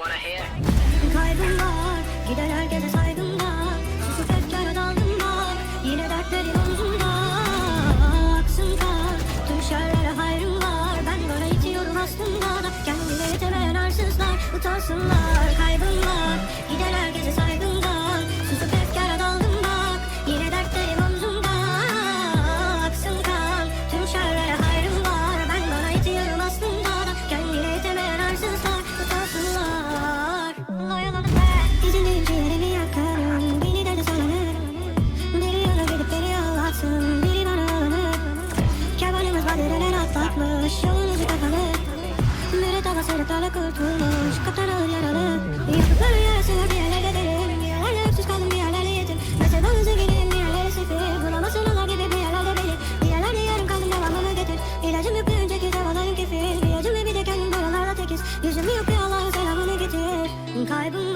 Kaygımlar, gider herkese saygımda Susup öfkene daldım bak Yine dertlerin omzumda Aksın kan, tüm şerlere hayrım var Ben böyle itiyorum aslında. Kendine yetemeyen arsızlar, utansınlar. Müret hava sırıklarla kurtulmuş Kaptan ağır yaralı. Yaptıkları yarası var bir yerlerde derin Bir yerlerle öksüz kaldım bir yerlerle yetim Mesela hızlı gelin bir yerlere sefil. Bulamazsın onlar gibi bir yerlerde beni Bir yerlerde yarım kaldım devamını getir. İlacım yok bir önceki davalarım kefil. Bir acım ve bir de kendim buralarda tekiz. Yüzüm yok bir Allah'ın selamını getir. Kaybım